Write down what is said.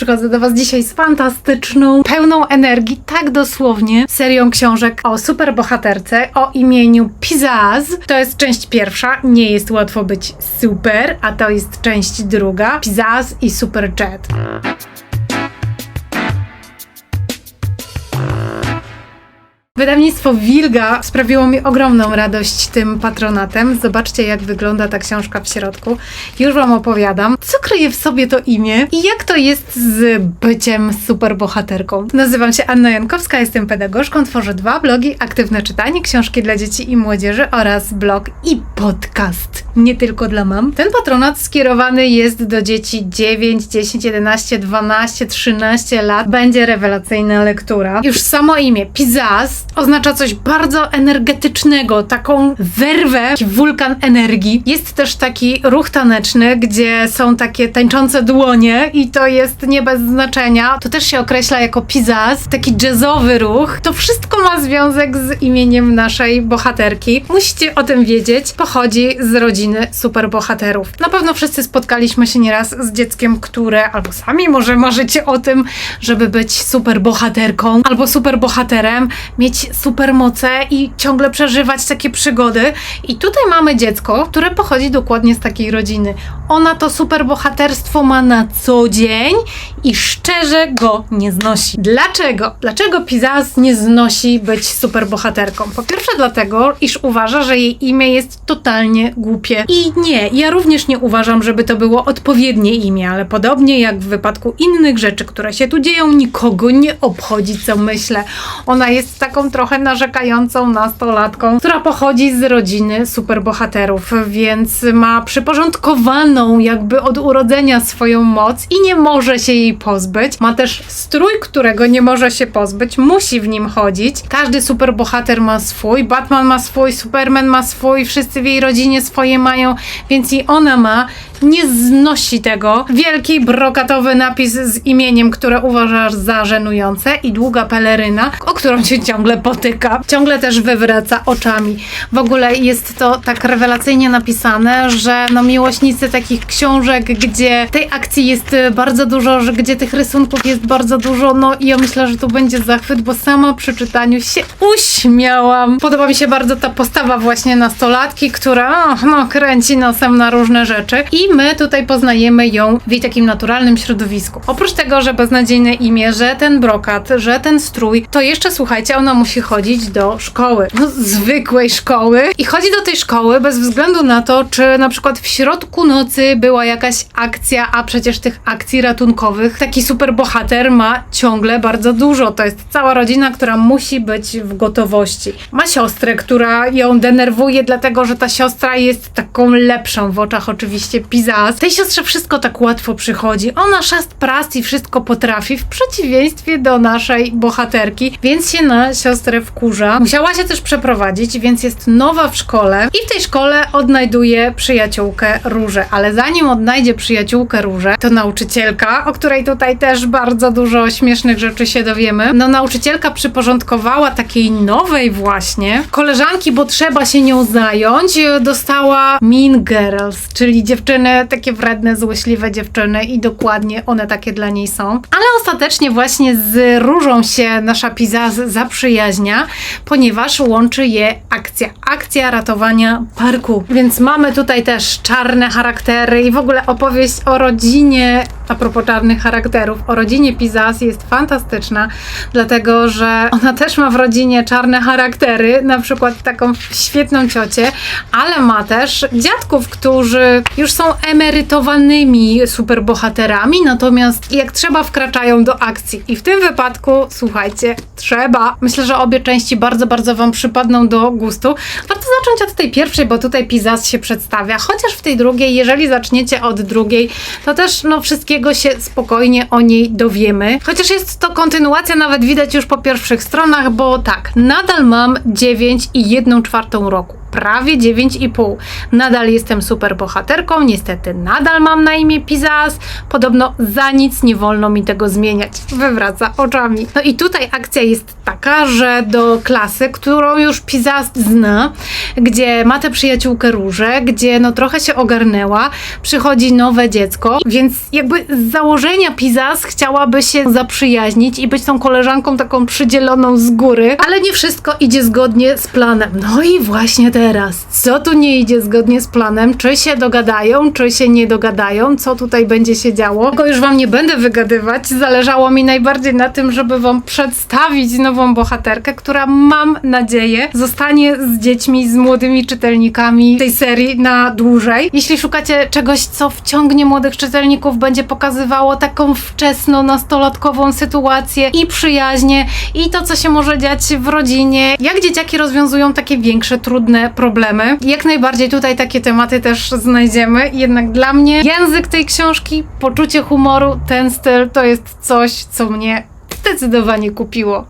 Przychodzę do Was dzisiaj z fantastyczną, pełną energii, tak dosłownie, serią książek o superbohaterce o imieniu Pizaz. To jest część pierwsza, nie jest łatwo być super, a to jest część druga, Pizaz i Superjet. Wydawnictwo Wilga sprawiło mi ogromną radość tym patronatem. Zobaczcie, jak wygląda ta książka w środku. Już Wam opowiadam, co kryje w sobie to imię i jak to jest z byciem superbohaterką. Nazywam się Anna Jankowska, jestem pedagogzką, tworzę dwa blogi, aktywne czytanie, książki dla dzieci i młodzieży oraz blog i podcast. Nie tylko dla mam. Ten patronat skierowany jest do dzieci 9, 10, 11, 12, 13 lat. Będzie rewelacyjna lektura. Już samo imię Pizaz oznacza coś bardzo energetycznego, taką werwę, wulkan energii. Jest też taki ruch taneczny, gdzie są takie tańczące dłonie i to jest nie bez znaczenia. To też się określa jako Pizaz, taki jazzowy ruch. To wszystko ma związek z imieniem naszej bohaterki. Musicie o tym wiedzieć. Pochodzi z rodziny superbohaterów. Na pewno wszyscy spotkaliśmy się nieraz z dzieckiem, które albo sami może marzycie o tym, żeby być superbohaterką albo superbohaterem, mieć supermoce i ciągle przeżywać takie przygody. I tutaj mamy dziecko, które pochodzi dokładnie z takiej rodziny. Ona to superbohaterstwo ma na co dzień i szczerze go nie znosi. Dlaczego? Dlaczego Pizaz nie znosi być superbohaterką? Po pierwsze dlatego, iż uważa, że jej imię jest totalnie głupie. I nie, ja również nie uważam, żeby to było odpowiednie imię, ale podobnie jak w wypadku innych rzeczy, które się tu dzieją, nikogo nie obchodzi, co myślę. Ona jest taką trochę narzekającą nastolatką, która pochodzi z rodziny superbohaterów, więc ma przyporządkowaną jakby od urodzenia swoją moc i nie może się jej pozbyć. Ma też strój, którego nie może się pozbyć, musi w nim chodzić. Każdy superbohater ma swój, Batman ma swój, Superman ma swój, wszyscy w jej rodzinie swoje mają, więc i ona ma. Nie znosi tego. Wielki brokatowy napis z imieniem, które uważasz za żenujące i długa peleryna, o którą cię ciągle potyka. Ciągle też wywraca oczami. W ogóle jest to tak rewelacyjnie napisane, że no miłośnicy takich książek, gdzie tej akcji jest y, bardzo dużo, że gdzie tych rysunków jest bardzo dużo, no i ja myślę, że tu będzie zachwyt, bo sama przy czytaniu się uśmiałam. Podoba mi się bardzo ta postawa właśnie nastolatki, która no, kręci nosem na różne rzeczy i my tutaj poznajemy ją w jej takim naturalnym środowisku. Oprócz tego, że beznadziejne imię, że ten brokat, że ten strój, to jeszcze słuchajcie, ona musi chodzić do szkoły. No, zwykłej szkoły. I chodzi do tej szkoły bez względu na to, czy na przykład w środku nocy była jakaś akcja, a przecież tych akcji ratunkowych taki superbohater ma ciągle bardzo dużo. To jest cała rodzina, która musi być w gotowości. Ma siostrę, która ją denerwuje, dlatego że ta siostra jest taką lepszą w oczach oczywiście Pizaz. Tej siostrze wszystko tak łatwo przychodzi. Ona szast pras i wszystko potrafi, w przeciwieństwie do naszej bohaterki, więc się na siostrę wkurza. Musiała się też przeprowadzić, więc jest nowa w szkole i w tej szkole odnajduje przyjaciółkę Różę. Ale zanim odnajdzie przyjaciółkę Różę, to nauczycielka, o której tutaj też bardzo dużo śmiesznych rzeczy się dowiemy. No nauczycielka przyporządkowała takiej nowej właśnie koleżanki, bo trzeba się nią zająć, dostała Mean Girls, czyli dziewczyny, takie wredne, złośliwe dziewczyny i dokładnie one takie dla niej są. Ale ostatecznie właśnie z Różą się nasza Pizaz zaprzyjaźnia, ponieważ łączy je akcja. Akcja ratowania parku. Więc mamy tutaj też czarne charaktery i w ogóle opowieść o rodzinie, a propos czarnych charakterów, o rodzinie Pizaz jest fantastyczna, dlatego że ona też ma w rodzinie czarne charaktery, na przykład taką świetną ciocię, ale ma też dziadków, którzy już są emerytowanymi superbohaterami, natomiast jak trzeba wkraczają do akcji. I w tym wypadku, słuchajcie, trzeba. Myślę, że obie części bardzo, bardzo Wam przypadną do gustu. Warto zacząć od tej pierwszej, bo tutaj Pizaz się przedstawia, chociaż w tej drugiej, jeżeli zaczniecie od drugiej, to też no wszystkiego się spokojnie o niej dowiemy. Chociaż jest to kontynuacja, nawet widać już po pierwszych stronach, bo tak, nadal mam 9 i 1 czwartą roku. Prawie 9,5. Nadal jestem super bohaterką, niestety nadal mam na imię Pizas. Podobno za nic nie wolno mi tego zmieniać. Wywraca oczami. No i tutaj akcja jest taka, że do klasy, którą już Pizas zna, gdzie ma tę przyjaciółkę Różę, gdzie no trochę się ogarnęła, przychodzi nowe dziecko, więc jakby z założenia Pizas chciałaby się zaprzyjaźnić i być tą koleżanką taką przydzieloną z góry, ale nie wszystko idzie zgodnie z planem. No i właśnie teraz, co tu nie idzie zgodnie z planem? Czy się dogadają, czy się nie dogadają? Co tutaj będzie się działo? Tego już wam nie będę wygadywać. Zależało mi najbardziej na tym, żeby wam przedstawić nową bohaterkę, która mam nadzieję zostanie z dziećmi, z młodymi czytelnikami tej serii na dłużej. Jeśli szukacie czegoś, co wciągnie młodych czytelników, będzie pokazywało taką wczesno nastolatkową sytuację i przyjaźnie i to, co się może dziać w rodzinie, jak dzieciaki rozwiązują takie większe, trudne problemy. Jak najbardziej tutaj takie tematy też znajdziemy. Jednak dla mnie język tej książki, poczucie humoru, ten styl to jest coś, co mnie zdecydowanie kupiło.